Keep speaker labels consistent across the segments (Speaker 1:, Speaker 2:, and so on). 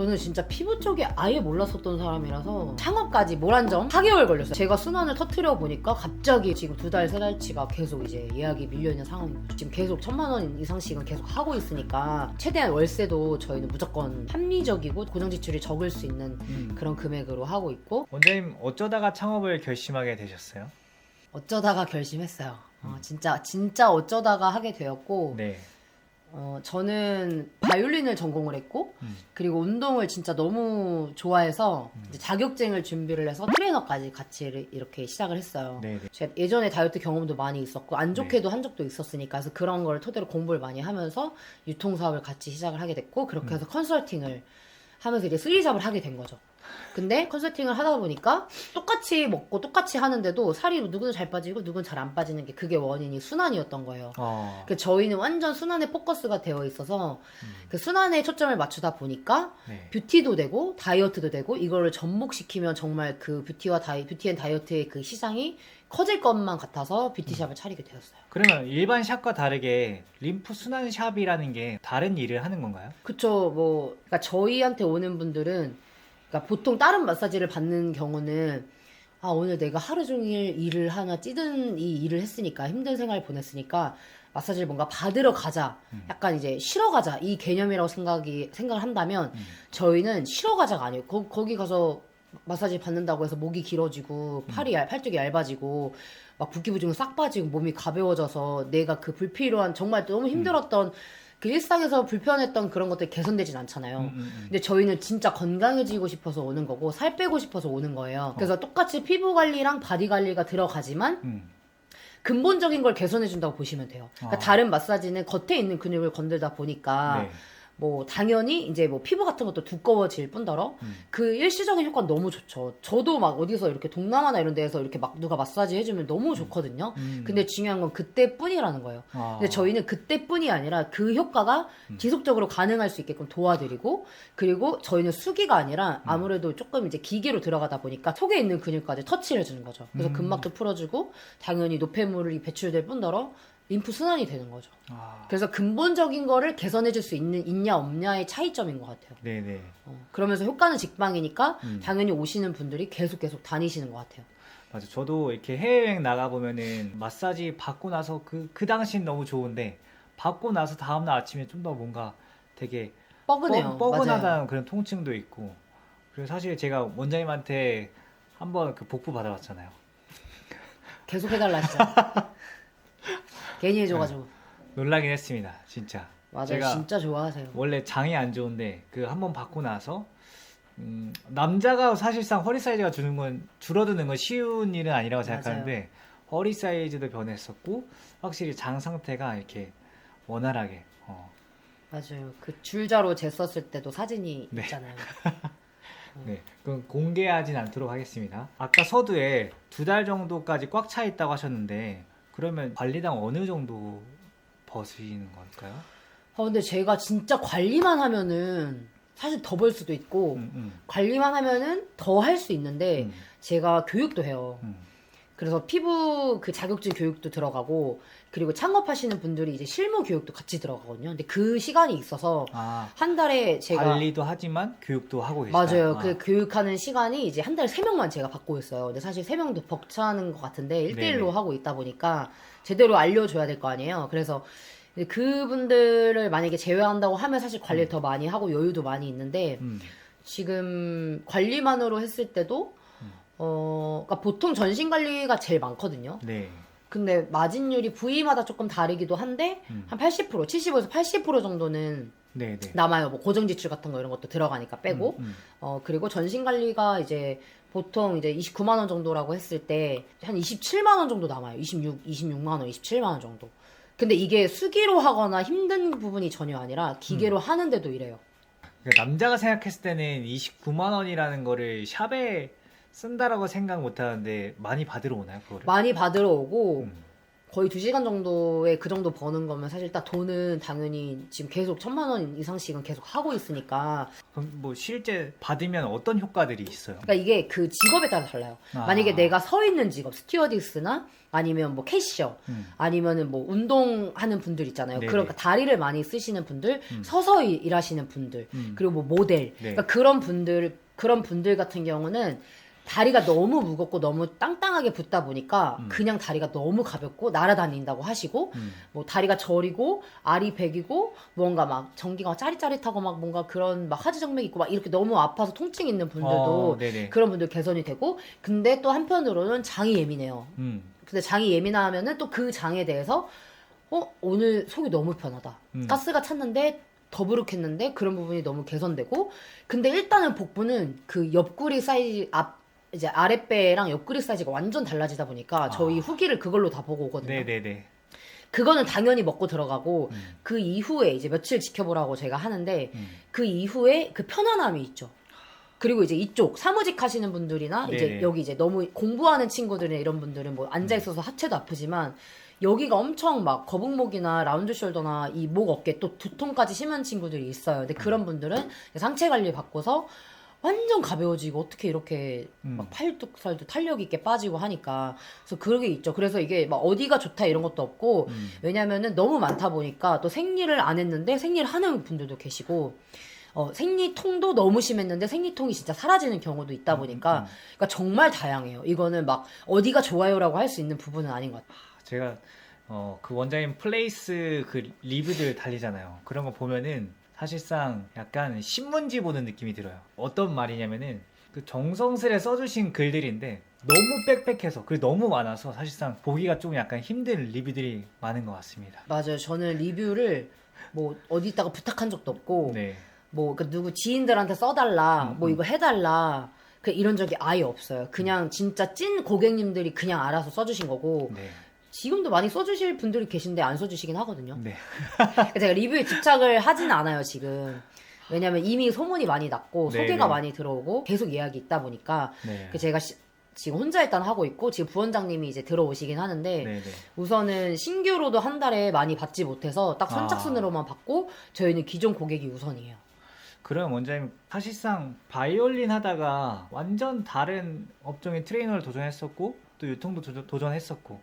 Speaker 1: 저는 진짜 피부 쪽에 아예 몰랐었던 사람이라서 창업까지 뭘한점 4개월 걸렸어요. 제가 순환을 터트려 보니까 갑자기 지금 두 달, 세 달치가 계속 이제 예약이 밀려 있는 상황인 거죠. 지금 계속 천만 원 이상씩은 계속 하고 있으니까 최대한 월세도 저희는 무조건 합리적이고 고정 지출이 적을 수 있는
Speaker 2: 음.
Speaker 1: 그런 금액으로 하고 있고
Speaker 2: 원장님 어쩌다가 창업을 결심하게 되셨어요?
Speaker 1: 어쩌다가 결심했어요. 어,
Speaker 2: 음.
Speaker 1: 진짜 진짜 어쩌다가 하게 되었고
Speaker 2: 네.
Speaker 1: 어, 저는 바이올린을 전공을 했고
Speaker 2: 음.
Speaker 1: 그리고 운동을 진짜 너무 좋아해서
Speaker 2: 음.
Speaker 1: 이제 자격증을 준비를 해서 트레이너까지 같이 이렇게 시작을 했어요.
Speaker 2: 네. 네.
Speaker 1: 제가 예전에 다이어트 경험도 많이 있었고 안 좋게도 한 적도 있었으니까 그래서 그런 걸 토대로 공부를 많이 하면서 유통 사업을 같이 시작을 하게 됐고 그렇게
Speaker 2: 음.
Speaker 1: 해서 컨설팅을 하면서 이제 쓰리잡을 하게 된 거죠. 근데 컨설팅을 하다 보니까 똑같이 먹고 똑같이 하는데도 살이 누구는 잘 빠지고 누구는 잘 안 빠지는 게 그게 원인이 순환이었던 거예요.
Speaker 2: 어.
Speaker 1: 그 저희는 완전 순환에 포커스가 되어 있어서
Speaker 2: 음.
Speaker 1: 그 순환에 초점을 맞추다 보니까
Speaker 2: 네.
Speaker 1: 뷰티도 되고 다이어트도 되고 이거를 접목시키면 정말 그 뷰티와 다이 뷰티 앤 다이어트의 그 시장이 커질 것만 같아서 뷰티샵을 차리게 되었어요.
Speaker 2: 그러면 일반 샵과 다르게 림프 순환 샵이라는 게 다른 일을 하는 건가요?
Speaker 1: 그쵸 뭐 그러니까 저희한테 오는 분들은 그러니까 보통 다른 마사지를 받는 경우는 아 오늘 내가 하루 종일 일을 하나 찌든 이 일을 했으니까 힘든 생활 보냈으니까 마사지를 뭔가 받으러 가자.
Speaker 2: 음.
Speaker 1: 약간 이제 쉬러 가자. 이 개념이라고 생각이 생각을 한다면
Speaker 2: 음.
Speaker 1: 저희는 쉬러 가자가 아니에요. 거, 거기 가서 마사지 받는다고 해서 목이 길어지고 팔이 얇, 팔뚝이 얇아지고 막 붓기 부종이 싹 빠지고 몸이 가벼워져서 내가 그 불필요한 정말 너무 힘들었던 그 일상에서 불편했던 그런 것들이 개선되진 않잖아요.
Speaker 2: 음, 음, 음.
Speaker 1: 근데 저희는 진짜 건강해지고 싶어서 오는 거고 살 빼고 싶어서 오는 거예요. 그래서 똑같이 피부 관리랑 바디 관리가 들어가지만
Speaker 2: 음.
Speaker 1: 근본적인 걸 개선해 준다고 보시면 돼요. 그러니까
Speaker 2: 아.
Speaker 1: 다른 마사지는 겉에 있는 근육을 건들다 보니까
Speaker 2: 네.
Speaker 1: 뭐 당연히 이제 뭐 피부 같은 것도 두꺼워질 뿐더러
Speaker 2: 음.
Speaker 1: 그 일시적인 효과는 너무 좋죠. 저도 막 어디서 이렇게 동남아나 이런 데에서 이렇게 막 누가 마사지 해주면 너무 좋거든요.
Speaker 2: 음.
Speaker 1: 근데 중요한 건 그때뿐이라는 거예요.
Speaker 2: 아.
Speaker 1: 근데 저희는 그때뿐이 아니라 그 효과가
Speaker 2: 음.
Speaker 1: 지속적으로 가능할 수 있게끔 도와드리고 그리고 저희는 수기가 아니라
Speaker 2: 음.
Speaker 1: 아무래도 조금 이제 기계로 들어가다 보니까 속에 있는 근육까지 터치를 해주는 거죠. 그래서
Speaker 2: 음.
Speaker 1: 근막도 풀어주고 당연히 노폐물이 배출될 뿐더러 림프 순환이 되는 거죠.
Speaker 2: 아.
Speaker 1: 그래서 근본적인 거를 개선해 줄 수 있는 있냐 없냐의 차이점인 것 같아요.
Speaker 2: 네네.
Speaker 1: 어, 그러면서 효과는 직방이니까
Speaker 2: 음.
Speaker 1: 당연히 오시는 분들이 계속 계속 다니시는 것 같아요.
Speaker 2: 맞아. 저도 이렇게 해외여행 나가보면은 마사지 받고 나서 그, 그 당시엔 너무 좋은데 받고 나서 다음날 아침에 좀 더 뭔가 되게
Speaker 1: 뻐근해요.
Speaker 2: 뻐,
Speaker 1: 맞아요.
Speaker 2: 뻐근하다는 그런 통증도 있고 그리고 사실 제가 원장님한테 한번 그 복부 받아봤잖아요.
Speaker 1: 계속 해달라 진짜. 괜히 해줘가지고.
Speaker 2: 놀라긴 했습니다. 진짜.
Speaker 1: 맞아요.
Speaker 2: 제가
Speaker 1: 진짜 좋아하세요.
Speaker 2: 원래 장이 안 좋은데 그 한 번 받고 나서 음, 남자가 사실상 허리 사이즈가 주는 건 줄어드는 건 쉬운 일은 아니라고 생각하는데 허리 사이즈도 변했었고 확실히 장 상태가 이렇게 원활하게 어,
Speaker 1: 맞아요. 그 줄자로 쟀었을 때도 사진이
Speaker 2: 네.
Speaker 1: 있잖아요.
Speaker 2: 네, 그럼 공개하진 않도록 하겠습니다. 아까 서두에 두 달 정도까지 꽉 차 있다고 하셨는데 그러면 관리당 어느 정도 버시는 걸까요?
Speaker 1: 아, 근데 제가 진짜 관리만 하면은 사실 더 벌 수도 있고
Speaker 2: 음, 음,
Speaker 1: 관리만 하면은 더 할 수 있는데
Speaker 2: 음,
Speaker 1: 제가 교육도 해요.
Speaker 2: 음.
Speaker 1: 그래서 피부 그 자격증 교육도 들어가고 그리고 창업하시는 분들이 이제 실무 교육도 같이 들어가거든요. 근데 그 시간이 있어서
Speaker 2: 아,
Speaker 1: 한 달에 제가
Speaker 2: 관리도 하지만 교육도 하고 계시다.
Speaker 1: 맞아요.
Speaker 2: 아,
Speaker 1: 그 교육하는 시간이 이제 한 달에 세 명만 제가 받고 있어요. 근데 사실 세 명도 벅차는 것 같은데 1대1로
Speaker 2: 네네.
Speaker 1: 하고 있다 보니까 제대로 알려줘야 될 거 아니에요. 그래서 이제 그분들을 만약에 제외한다고 하면 사실 관리를 더 많이 하고 여유도 많이 있는데
Speaker 2: 음,
Speaker 1: 지금 관리만으로 했을 때도
Speaker 2: 음.
Speaker 1: 어, 그러니까 보통 전신 관리가 제일 많거든요.
Speaker 2: 네.
Speaker 1: 근데 마진율이 부위마다 조금 다르기도 한데
Speaker 2: 음.
Speaker 1: 한 80%, 75에서 80% 정도는
Speaker 2: 네, 네.
Speaker 1: 남아요. 뭐 고정 지출 같은 거 이런 것도 들어가니까 빼고
Speaker 2: 음, 음.
Speaker 1: 어, 그리고 전신 관리가 이제 보통 이제 29만 원 정도라고 했을 때 한 27만 원 정도 남아요. 26, 26만 원, 27만 원 정도. 근데 이게 수기로 하거나 힘든 부분이 전혀 아니라 기계로
Speaker 2: 음.
Speaker 1: 하는데도 이래요.
Speaker 2: 그러니까 남자가 생각했을 때는 29만 원이라는 거를 샵에 쓴다라고 생각 못 하는데 많이 받으러 오나요, 그거를?
Speaker 1: 많이 받으러 오고
Speaker 2: 음.
Speaker 1: 거의 2시간 정도에 그 정도 버는 거면 사실 딱 돈은 당연히 지금 계속 천만 원 이상씩은 계속 하고 있으니까
Speaker 2: 그럼 뭐 실제 받으면 어떤 효과들이 있어요?
Speaker 1: 그러니까 이게 그 직업에 따라 달라요.
Speaker 2: 아.
Speaker 1: 만약에 내가 서 있는 직업, 스튜어디스나 아니면 뭐 캐시어,
Speaker 2: 음.
Speaker 1: 아니면은 뭐 운동하는 분들 있잖아요.
Speaker 2: 네네.
Speaker 1: 그러니까 다리를 많이 쓰시는 분들,
Speaker 2: 음.
Speaker 1: 서서 일- 일하시는 분들,
Speaker 2: 음.
Speaker 1: 그리고 뭐 모델,
Speaker 2: 네.
Speaker 1: 그러니까 그런 분들 그런 분들 같은 경우는 다리가 너무 무겁고 너무 땅땅하게 붙다 보니까
Speaker 2: 음.
Speaker 1: 그냥 다리가 너무 가볍고 날아다닌다고 하시고
Speaker 2: 음.
Speaker 1: 뭐 다리가 저리고 알이 배기고 뭔가 막 전기가 짜릿짜릿하고 막 뭔가 그런 막 하지정맥 있고 막 이렇게 너무 아파서 통증 있는 분들도
Speaker 2: 어, 네네.
Speaker 1: 그런 분들 개선이 되고 근데 또 한편으로는 장이 예민해요.
Speaker 2: 음.
Speaker 1: 근데 장이 예민하면은 또 그 장에 대해서 어 오늘 속이 너무 편하다.
Speaker 2: 음.
Speaker 1: 가스가 찼는데 더부룩했는데 그런 부분이 너무 개선되고 근데 일단은 복부는 그 옆구리 사이즈 앞 이제 아랫배랑 옆구리 사이즈가 완전 달라지다 보니까 저희
Speaker 2: 아.
Speaker 1: 후기를 그걸로 다 보고 오거든요.
Speaker 2: 네네네.
Speaker 1: 그거는 당연히 먹고 들어가고
Speaker 2: 음.
Speaker 1: 그 이후에 이제 며칠 지켜보라고 제가 하는데
Speaker 2: 음.
Speaker 1: 그 이후에 그 편안함이 있죠. 그리고 이제 이쪽 사무직 하시는 분들이나 이제
Speaker 2: 네네.
Speaker 1: 여기 이제 너무 공부하는 친구들이나 이런 분들은 뭐 앉아 있어서 하체도 아프지만 여기가 엄청 막 거북목이나 라운드 숄더나 이 목 어깨 또 두통까지 심한 친구들이 있어요. 근데 그런 분들은 상체 관리 받고서 완전 가벼워지고 어떻게 이렇게
Speaker 2: 음.
Speaker 1: 막 팔뚝살도 탄력 있게 빠지고 하니까 그래서 그게 있죠. 그래서 이게 막 어디가 좋다 이런 것도 없고
Speaker 2: 음.
Speaker 1: 왜냐면은 너무 많다 보니까 또 생리를 안 했는데 생리를 하는 분들도 계시고 어, 생리통도 너무 심했는데 생리통이 진짜 사라지는 경우도 있다 보니까
Speaker 2: 음.
Speaker 1: 그러니까 정말 다양해요. 이거는 막 어디가 좋아요라고 할 수 있는 부분은 아닌 것 같아요.
Speaker 2: 제가 어, 그 원장님 플레이스 그 리뷰들 달리잖아요. 그런 거 보면은 사실상 약간 신문지 보는 느낌이 들어요. 어떤 말이냐면은 그 정성스레 써주신 글들인데 너무 빽빽해서 그리고 너무 많아서 사실상 보기가 좀 약간 힘든 리뷰들이 많은 것 같습니다.
Speaker 1: 맞아요. 저는 리뷰를 뭐 어디다가 부탁한 적도 없고
Speaker 2: 네.
Speaker 1: 뭐그 누구 지인들한테 써달라
Speaker 2: 음,
Speaker 1: 뭐
Speaker 2: 음.
Speaker 1: 이거 해달라 그 이런 적이 아예 없어요. 그냥 진짜 찐 고객님들이 그냥 알아서 써주신 거고
Speaker 2: 네.
Speaker 1: 지금도 많이 써주실 분들이 계신데 안 써주시긴 하거든요.
Speaker 2: 네.
Speaker 1: 제가 리뷰에 집착을 하진 않아요 지금. 왜냐면 이미 소문이 많이 났고
Speaker 2: 네,
Speaker 1: 소개가
Speaker 2: 네.
Speaker 1: 많이 들어오고 계속 예약이 있다 보니까
Speaker 2: 네.
Speaker 1: 그 제가 시- 지금 혼자 일단 하고 있고 지금 부원장님이 이제 들어오시긴 하는데
Speaker 2: 네. 네.
Speaker 1: 우선은 신규로도 한 달에 많이 받지 못해서 딱
Speaker 2: 아.
Speaker 1: 선착순으로만 받고 저희는 기존 고객이 우선이에요.
Speaker 2: 그럼 원장님 사실상 바이올린 하다가 완전 다른 업종의 트레이너를 도전했었고 또 유통도 도전, 도전했었고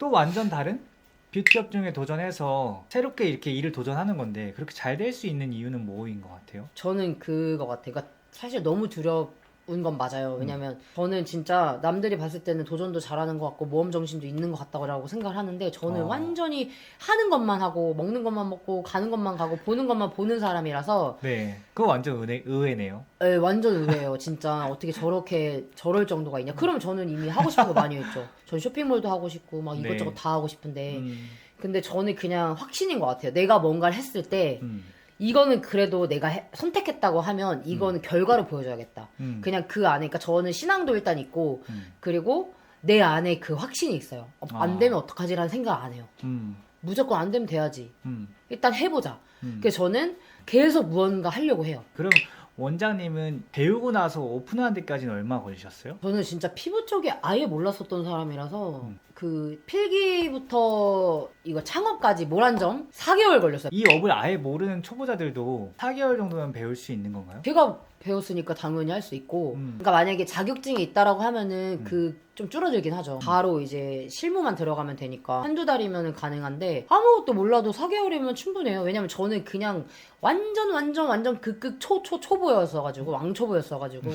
Speaker 2: 또 완전 다른 뷰티 업종에 도전해서 새롭게 이렇게 일을 도전하는 건데 그렇게 잘 될 수 있는 이유는 뭐인 것 같아요?
Speaker 1: 저는 그거 같아요. 그러니까 사실 너무 두려 운 건 맞아요.
Speaker 2: 음.
Speaker 1: 왜냐면 저는 진짜 남들이 봤을 때는 도전도 잘하는 것 같고 모험 정신도 있는 것 같다고 생각을 하는데 저는
Speaker 2: 어.
Speaker 1: 완전히 하는 것만 하고 먹는 것만 먹고 가는 것만 가고 보는 것만 보는 사람이라서
Speaker 2: 네, 그거 완전 은혜, 의외네요.
Speaker 1: 에, 완전 의외예요. 진짜 어떻게 저렇게 저럴 정도가 있냐. 그러면 저는 이미 하고 싶은 거 많이 했죠. 전 쇼핑몰도 하고 싶고 막
Speaker 2: 네.
Speaker 1: 이것저것 다 하고 싶은데
Speaker 2: 음,
Speaker 1: 근데 저는 그냥 확신인 것 같아요. 내가 뭔가를 했을 때
Speaker 2: 음,
Speaker 1: 이거는 그래도 내가 해- 선택했다고 하면 이거는 결과로 보여줘야겠다.
Speaker 2: 음,
Speaker 1: 그냥 그 안에 그러니까 저는 신앙도 일단 있고
Speaker 2: 음,
Speaker 1: 그리고 내 안에 그 확신이 있어요. 어, 안
Speaker 2: 아.
Speaker 1: 되면 어떡하지라는 생각 안 해요.
Speaker 2: 음,
Speaker 1: 무조건 안 되면 돼야지.
Speaker 2: 음,
Speaker 1: 일단 해보자.
Speaker 2: 음.
Speaker 1: 그래서 저는 계속 무언가 하려고 해요.
Speaker 2: 그럼 원장님은 배우고 나서 오픈하는 데까지는 얼마 걸리셨어요?
Speaker 1: 저는 진짜 피부 쪽에 아예 몰랐었던 사람이라서
Speaker 2: 음.
Speaker 1: 그 필기부터 이거 창업까지 모란점 4개월 걸렸어요.
Speaker 2: 이 업을 아예 모르는 초보자들도 4개월 정도면 배울 수 있는 건가요?
Speaker 1: 제가 배웠으니까 당연히 할 수 있고.
Speaker 2: 음.
Speaker 1: 그러니까 만약에 자격증이 있다라고 하면은
Speaker 2: 음.
Speaker 1: 그좀 줄어들긴 하죠. 바로 이제 실무만 들어가면 되니까. 한두 달이면 가능한데 아무것도 몰라도 4개월이면 충분해요. 왜냐면 저는 그냥 완전 완전 완전 극극 초초 초보였어가지고 왕초보였어가지고.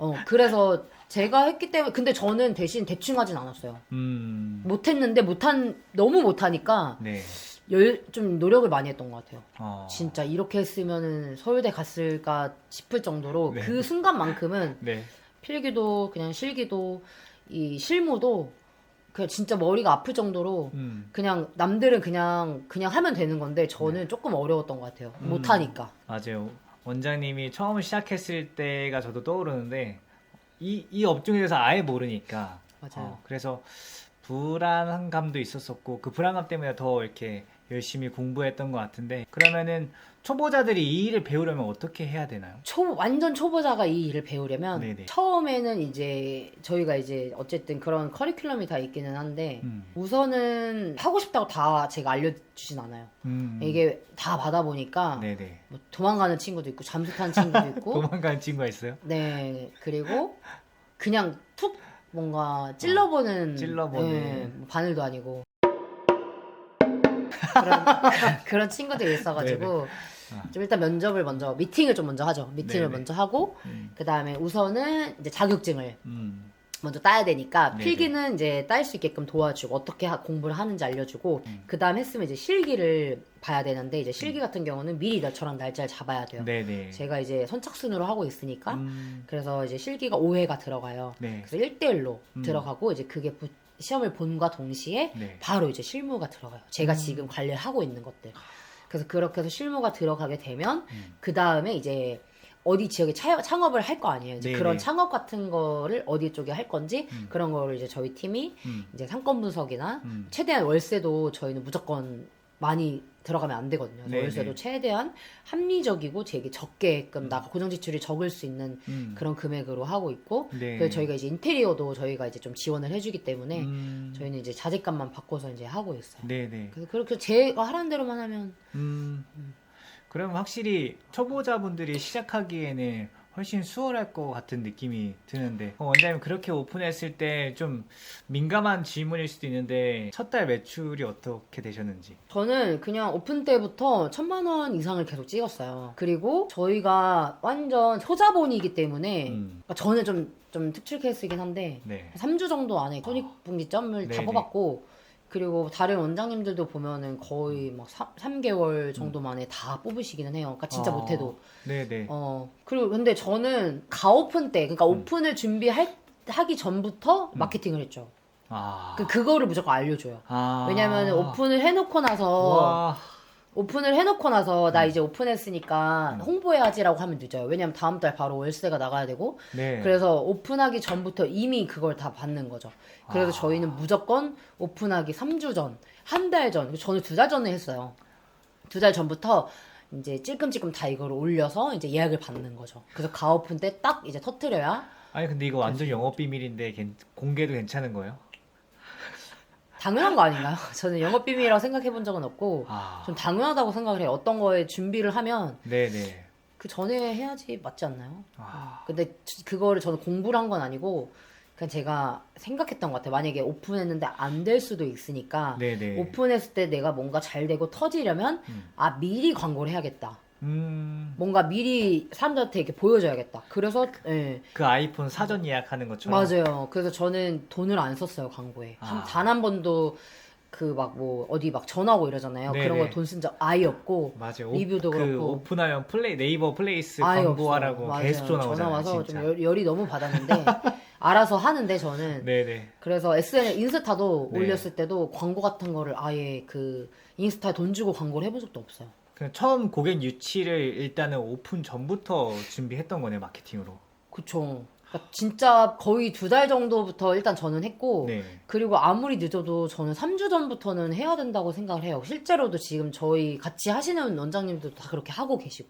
Speaker 1: 어 그래서 제가 했기 때문에 근데 저는 대신 대충 하진 않았어요.
Speaker 2: 음,
Speaker 1: 못했는데 못한 너무 못하니까
Speaker 2: 네.
Speaker 1: 열, 좀 노력을 많이 했던 것 같아요
Speaker 2: 어,
Speaker 1: 진짜 이렇게 했으면은 서울대 갔을까 싶을 정도로
Speaker 2: 네.
Speaker 1: 그 순간만큼은
Speaker 2: 네.
Speaker 1: 필기도 그냥 실기도 이 실무도 그냥 진짜 머리가 아플 정도로
Speaker 2: 음,
Speaker 1: 그냥 남들은 그냥 그냥 하면 되는 건데 저는 조금 어려웠던 것 같아요
Speaker 2: 음.
Speaker 1: 못하니까
Speaker 2: 맞아요. 원장님이 처음 시작했을 때가 저도 떠오르는데 이, 이 업종에 대해서 아예 모르니까
Speaker 1: 맞아요
Speaker 2: 어, 그래서 불안한 감도 있었었고 그 불안감 때문에 더 이렇게 열심히 공부했던 것 같은데 그러면은 초보자들이 이 일을 배우려면 어떻게 해야 되나요?
Speaker 1: 초 완전 초보자가 이 일을 배우려면
Speaker 2: 네네.
Speaker 1: 처음에는 이제 저희가 이제 어쨌든 그런 커리큘럼이 다 있기는 한데
Speaker 2: 음.
Speaker 1: 우선은 하고 싶다고 다 제가 알려주진 않아요.
Speaker 2: 음.
Speaker 1: 이게 다 받아보니까
Speaker 2: 네네.
Speaker 1: 뭐 도망가는 친구도 있고 잠수 타는 친구도 있고
Speaker 2: 도망가는 친구가 있어요?
Speaker 1: 네 그리고 그냥 툭 뭔가 찔러보는
Speaker 2: 아, 찔러보는.
Speaker 1: 네, 뭐 바늘도 아니고 그런, 그런 친구들이 있어가지고
Speaker 2: 아.
Speaker 1: 좀 일단 면접을 먼저 미팅을 좀 먼저 하죠 미팅을
Speaker 2: 네네.
Speaker 1: 먼저 하고
Speaker 2: 음.
Speaker 1: 그 다음에 우선은 이제 자격증을
Speaker 2: 음.
Speaker 1: 먼저 따야 되니까
Speaker 2: 네네.
Speaker 1: 필기는 이제 딸 수 있게끔 도와주고 어떻게 하- 공부를 하는지 알려주고
Speaker 2: 음.
Speaker 1: 그 다음 했으면 이제 실기를 봐야 되는데 이제 실기 같은 경우는 미리 저랑 날짜를 잡아야 돼요.
Speaker 2: 네네.
Speaker 1: 제가 이제 선착순으로 하고 있으니까
Speaker 2: 음.
Speaker 1: 그래서 이제 실기가 5회가 들어가요.
Speaker 2: 네.
Speaker 1: 그래서 1대1로
Speaker 2: 음.
Speaker 1: 들어가고 이제 그게 부- 시험을 본과 동시에
Speaker 2: 네.
Speaker 1: 바로 이제 실무가 들어가요. 제가
Speaker 2: 음.
Speaker 1: 지금 관리를 하고 있는 것들. 그래서 그렇게 해서 실무가 들어가게 되면
Speaker 2: 음.
Speaker 1: 그 다음에 이제 어디 지역에 차- 창업을 할 거 아니에요. 이제
Speaker 2: 네네.
Speaker 1: 그런 창업 같은 거를 어디 쪽에 할 건지
Speaker 2: 음.
Speaker 1: 그런 거를 이제 저희 팀이
Speaker 2: 음.
Speaker 1: 이제 상권 분석이나
Speaker 2: 음.
Speaker 1: 최대한 월세도 저희는 무조건 많이 들어가면 안 되거든요. 그래서
Speaker 2: 네네.
Speaker 1: 월세도 최대한 합리적이고 되게 적게끔
Speaker 2: 음.
Speaker 1: 나가 고정 지출이 적을 수 있는
Speaker 2: 음.
Speaker 1: 그런 금액으로 하고 있고
Speaker 2: 네.
Speaker 1: 그래서 저희가 이제 인테리어도 저희가 이제 좀 지원을 해주기 때문에
Speaker 2: 음.
Speaker 1: 저희는 이제 자재값만 바꿔서 이제 하고 있어요.
Speaker 2: 네네.
Speaker 1: 그래서 그렇게 제가 하라는 대로만 하면
Speaker 2: 음. 그럼 확실히 초보자분들이 시작하기에는 훨씬 수월할 것 같은 느낌이 드는데 어, 원장님 그렇게 오픈했을 때 좀 민감한 질문일 수도 있는데 첫 달 매출이 어떻게 되셨는지
Speaker 1: 저는 그냥 오픈 때부터 천만 원 이상을 계속 찍었어요. 그리고 저희가 완전 소자본이기 때문에
Speaker 2: 음.
Speaker 1: 그러니까 저는 좀, 좀 특출 케이스이긴 한데
Speaker 2: 네.
Speaker 1: 3주 정도 안에 손익분기점을 다
Speaker 2: 네네.
Speaker 1: 뽑았고 그리고 다른 원장님들도 보면은 거의 막 3, 개월 정도 만에 다 뽑으시기는 해요. 그러니까 진짜
Speaker 2: 아,
Speaker 1: 못해도.
Speaker 2: 네네.
Speaker 1: 어. 그리고 근데 저는 가오픈 때, 그러니까
Speaker 2: 음.
Speaker 1: 오픈을 준비할 하기 전부터 마케팅을 했죠.
Speaker 2: 아.
Speaker 1: 그 그거를 무조건 알려줘요.
Speaker 2: 아.
Speaker 1: 왜냐면 오픈을 해놓고 나서
Speaker 2: 와.
Speaker 1: 오픈을 해놓고 나서 나
Speaker 2: 음.
Speaker 1: 이제 오픈했으니까
Speaker 2: 음.
Speaker 1: 홍보해야지라고 하면 늦어요. 왜냐면 다음 달 바로 월세가 나가야 되고
Speaker 2: 네.
Speaker 1: 그래서 오픈하기 전부터 이미 그걸 다 받는 거죠. 그래서
Speaker 2: 아.
Speaker 1: 저희는 무조건 오픈하기 3주 전, 한 달 전, 저는 두 달 전에 했어요. 두 달 전부터 이제 찔끔찔끔 다 이걸 올려서 이제 예약을 받는 거죠. 그래서 가오픈 때 딱 이제 터트려야
Speaker 2: 아니 근데 이거 완전 영업 비밀인데 괜- 공개도 괜찮은 거예요?
Speaker 1: 당연한 거 아닌가요? 저는 영업 비밀이라고 생각해 본 적은 없고
Speaker 2: 아.
Speaker 1: 전 당연하다고 생각을 해요. 어떤 거에 준비를 하면
Speaker 2: 네네.
Speaker 1: 그 전에 해야지 맞지 않나요?
Speaker 2: 아.
Speaker 1: 근데 지- 그거를 저는 공부를 한 건 아니고 그냥 제가 생각했던 것 같아요. 만약에 오픈했는데 안 될 수도 있으니까
Speaker 2: 네네.
Speaker 1: 오픈했을 때 내가 뭔가 잘 되고 터지려면
Speaker 2: 음.
Speaker 1: 아 미리 광고를 해야겠다.
Speaker 2: 음.
Speaker 1: 뭔가 미리 사람들한테 이렇게 보여줘야겠다. 그래서 예
Speaker 2: 그 아이폰 사전 예약하는 것처럼.
Speaker 1: 맞아요. 그래서 저는 돈을 안 썼어요 광고에
Speaker 2: 아.
Speaker 1: 단 한 번도 그 막 뭐 어디 막 전화고 이러잖아요.
Speaker 2: 네네.
Speaker 1: 그런 거 돈 쓴 적 아예 없고
Speaker 2: 맞아요.
Speaker 1: 리뷰도
Speaker 2: 그
Speaker 1: 그렇고.
Speaker 2: 오픈하면 플레이 네이버 플레이스
Speaker 1: 아예
Speaker 2: 광고하라고
Speaker 1: 없어요.
Speaker 2: 계속
Speaker 1: 맞아요.
Speaker 2: 전화 오잖아요.
Speaker 1: 전화 와서
Speaker 2: 진짜.
Speaker 1: 좀 열, 열이 너무 받았는데 알아서 하는데 저는
Speaker 2: 네네.
Speaker 1: 그래서 SNS 인스타도
Speaker 2: 네.
Speaker 1: 올렸을 때도 광고 같은 거를 아예 그 인스타에 돈 주고 광고를 해본 적도 없어요.
Speaker 2: 그냥 처음 고객 유치를 일단은 오픈 전부터 준비했던 거네 마케팅으로.
Speaker 1: 그쵸. 그러니까 진짜 거의 두 달 정도부터 일단 저는 했고
Speaker 2: 네.
Speaker 1: 그리고 아무리 늦어도 저는 3주 전부터는 해야 된다고 생각을 해요. 실제로도 지금 저희 같이 하시는 원장님들도 다 그렇게 하고 계시고.